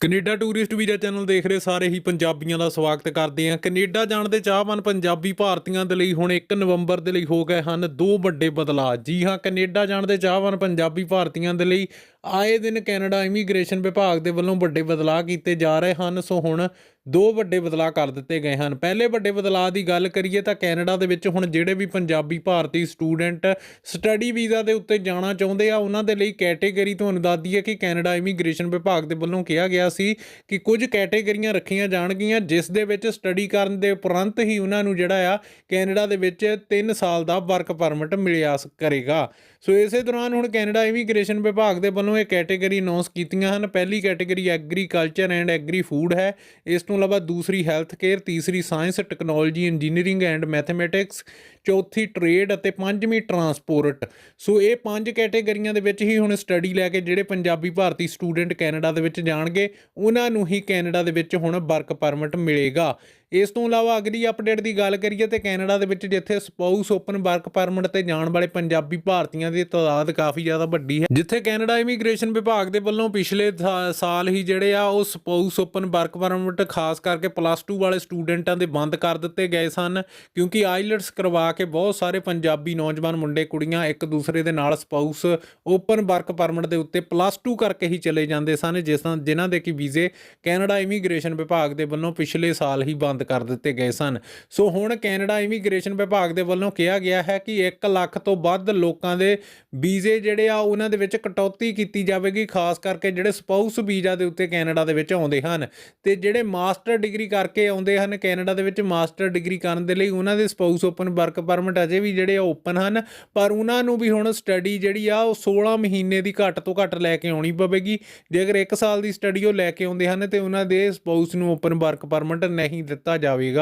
Canada tourist visa channel ਦੇਖ ਰਹੇ ਸਾਰੇ ਹੀ ਪੰਜਾਬੀਆਂ ਦਾ ਸਵਾਗਤ ਕਰਦੇ ਹਾਂ। ਕੈਨੇਡਾ ਜਾਣ ਦੇ ਚਾਹਵਾਨ ਪੰਜਾਬੀ ਭਾਰਤੀਆਂ ਦੇ ਲਈ ਹੁਣ 1 ਨਵੰਬਰ ਦੇ ਲਈ ਹੋ ਗਏ ਹਨ ਦੋ ਵੱਡੇ ਬਦਲਾਅ। ਜੀ ਹਾਂ, ਕੈਨੇਡਾ ਜਾਣ ਦੇ ਚਾਹਵਾਨ ਪੰਜਾਬੀ ਭਾਰਤੀਆਂ ਦੇ ਲਈ ਆਏ ਦਿਨ ਕੈਨੇਡਾ ਇਮੀਗ੍ਰੇਸ਼ਨ ਵਿਭਾਗ ਦੇ ਵੱਲੋਂ ਵੱਡੇ ਬਦਲਾਅ ਕੀਤੇ ਜਾ ਰਹੇ ਹਨ, ਸੋ ਹੁਣ ਦੋ ਵੱਡੇ ਬਦਲਾਅ ਕਰ ਦਿੱਤੇ ਗਏ ਹਨ। ਪਹਿਲੇ ਵੱਡੇ ਬਦਲਾਅ ਦੀ ਗੱਲ ਕਰੀਏ ਤਾਂ ਕੈਨੇਡਾ ਦੇ ਵਿੱਚ ਹੁਣ ਜਿਹੜੇ ਵੀ ਪੰਜਾਬੀ ਭਾਰਤੀ ਸਟੂਡੈਂਟ ਸਟੱਡੀ ਵੀਜ਼ਾ ਦੇ ਉੱਤੇ ਜਾਣਾ ਚਾਹੁੰਦੇ ਆ, ਉਹਨਾਂ ਦੇ ਲਈ ਕੈਟੇਗਰੀ ਤੁਹਾਨੂੰ ਦੱਸ ਦਈਏ ਕਿ ਕੈਨੇਡਾ ਇਮੀਗ੍ਰੇਸ਼ਨ ਵਿਭਾਗ ਦੇ ਵੱਲੋਂ ਕਿਹਾ ਗਿਆ ਸੀ ਕਿ ਕੁਝ ਕੈਟੇਗਰੀਆਂ ਰੱਖੀਆਂ ਜਾਣਗੀਆਂ, ਜਿਸ ਦੇ ਵਿੱਚ ਸਟੱਡੀ ਕਰਨ ਦੇ ਉਪਰੰਤ ਹੀ ਉਹਨਾਂ ਨੂੰ ਜਿਹੜਾ ਆ ਕੈਨੇਡਾ ਦੇ ਵਿੱਚ 3 ਸਾਲ ਦਾ ਵਰਕ ਪਰਮਿਟ ਮਿਲਿਆ ਕਰੇਗਾ। ਸੋ ਇਸੇ ਦੌਰਾਨ ਹੁਣ ਕੈਨੇਡਾ ਇਮੀਗ੍ਰੇਸ਼ਨ ਵਿਭਾਗ ਦੇ ਵੱਲੋਂ ਇਹ ਕੈਟੇਗਰੀ ਅਨਾਉਂਸ ਕੀਤੀਆਂ ਹਨ। ਪਹਿਲੀ category agriculture and agri food ਹੈ। ਇਸ ਤੋਂ ਇਲਾਵਾ ਦੂਸਰੀ ਹੈਲਥ ਕੇਅਰ ਤੀਸਰੀ science technology engineering and mathematics ਚੌਥੀ ਟ੍ਰੇਡ ਅਤੇ ਪੰਜਵੀਂ ਟਰਾਂਸਪੋਰਟ ਸੋ ਇਹ ਪੰਜ ਕੈਟੇਗਰੀਆਂ ਦੇ ਵਿੱਚ ਹੀ ਹੁਣ ਸਟੱਡੀ ਲੈ ਕੇ ਜਿਹੜੇ ਪੰਜਾਬੀ ਭਾਰਤੀ ਸਟੂਡੈਂਟ ਕੈਨੇਡਾ ਦੇ ਵਿੱਚ ਜਾਣਗੇ, ਉਹਨਾਂ ਨੂੰ ਹੀ ਕੈਨੇਡਾ ਦੇ ਵਿੱਚ ਹੁਣ ਵਰਕ ਪਰਮਿਟ ਮਿਲੇਗਾ। ਇਸ ਤੋਂ ਇਲਾਵਾ ਅਗਲੀ ਅਪਡੇਟ ਦੀ ਗੱਲ ਕਰੀਏ ਤੇ ਕੈਨੇਡਾ ਦੇ ਵਿੱਚ ਜਿੱਥੇ ਸਪਾਊਸ ਓਪਨ ਵਰਕ ਪਰਮਿਟ ਤੇ ਜਾਣ ਵਾਲੇ ਪੰਜਾਬੀ ਭਾਰਤੀਆਂ ਦੀ ਤਾਦਾਦ ਕਾਫੀ ਜ਼ਿਆਦਾ ਵੱਡੀ ਹੈ, ਜਿੱਥੇ ਕੈਨੇਡਾ ਇਮੀਗ੍ਰੇਸ਼ਨ ਵਿਭਾਗ ਦੇ ਵੱਲੋਂ ਪਿਛਲੇ ਥਾ- ਸਾਲ ਹੀ ਜਿਹੜੇ ਆ ਉਹ ਸਪਾਊਸ ਓਪਨ ਵਰਕ ਪਰਮਿਟ ਖਾਸ ਕਰਕੇ ਪਲੱਸ 2 ਵਾਲੇ ਸਟੂਡੈਂਟਾਂ ਦੇ ਬੰਦ ਕਰ ਦਿੱਤੇ ਗਏ ਸਨ, ਕਿਉਂਕਿ ਆਈਲਟਸ ਕਰਵਾ ਕੇ ਬਹੁਤ ਸਾਰੇ ਪੰਜਾਬੀ ਨੌਜਵਾਨ ਮੁੰਡੇ, ਕੁੜੀਆਂ ਇੱਕ ਦੂਸਰੇ ਦੇ ਨਾਲ ਸਪਾਊਸ ਓਪਨ ਵਰਕ ਪਰਮਿਟ ਦੇ ਉੱਤੇ ਪਲੱਸ 2 ਕਰਕੇ ਹੀ ਚਲੇ ਜਾਂਦੇ ਸਨ, ਜਿਸ ਨਾਲ, ਜਿਨ੍ਹਾਂ ਦੇ ਕਿ ਵੀਜ਼ੇ ਕੈਨੇਡਾ ਇਮੀਗ੍ਰੇਸ਼ਨ ਵਿਭਾਗ ਦੇ ਵੱਲੋਂ ਪਿਛਲੇ ਸਾਲ ਹੀ ਬੰਦ ਕਰ ਦਿੱਤੇ ਗਏ ਸਨ। ਸੋ ਹੁਣ ਕੈਨੇਡਾ ਇਮੀਗ੍ਰੇਸ਼ਨ ਵਿਭਾਗ ਦੇ ਵੱਲੋਂ ਕਿਹਾ ਗਿਆ ਹੈ ਕਿ 1 ਲੱਖ ਤੋਂ ਵੱਧ ਲੋਕਾਂ ਦੇ ਵੀਜ਼ੇ ਜਿਹੜੇ ਆ, ਉਹਨਾਂ ਦੇ ਵਿੱਚ ਕਟੌਤੀ ਕੀਤੀ ਜਾਵੇਗੀ, ਖਾਸ ਕਰਕੇ ਜਿਹੜੇ ਸਪਾਊਸ ਵੀਜ਼ਾ ਦੇ ਉੱਤੇ ਕੈਨੇਡਾ ਦੇ ਵਿੱਚ ਆਉਂਦੇ ਹਨ। ਤੇ ਜਿਹੜੇ ਮਾਸਟਰ ਡਿਗਰੀ ਕਰਕੇ ਆਉਂਦੇ ਹਨ, ਕੈਨੇਡਾ ਦੇ ਵਿੱਚ ਮਾਸਟਰ ਡਿਗਰੀ ਕਰਨ ਦੇ ਲਈ ਉਹਨਾਂ ਦੇ ਸਪਾਊਸ ਓਪਨ, ਵਰਕ ਪਰਮਿਟ ਅਜੇ ਵੀ ਜਿਹੜੇ ਓਪਨ ਹਨ। ਪਰ ਉਹਨਾਂ ਨੂੰ ਵੀ ਹੁਣ ਸਟੱਡੀ ਜਿਹੜੀ ਆ, ਉਹ 16 ਮਹੀਨੇ ਦੀ ਘੱਟ ਤੋਂ ਘੱਟ ਲੈ ਕੇ ਆਉਣੀ ਪਵੇਗੀ। ਜੇਕਰ ਅਗਰ 1 ਸਾਲ ਦੀ ਸਟੱਡੀ ਉਹ ਲੈ ਕੇ ਆਉਂਦੇ ਹਨ, ਤੇ ਉਹਨਾਂ ਦੇ ਸਪਾਊਸ ਨੂੰ ਓਪਨ, ਵਰਕ ਪਰਮਿਟ ਨਹੀਂ ਦਿੱਤਾ တာဂျာဝီက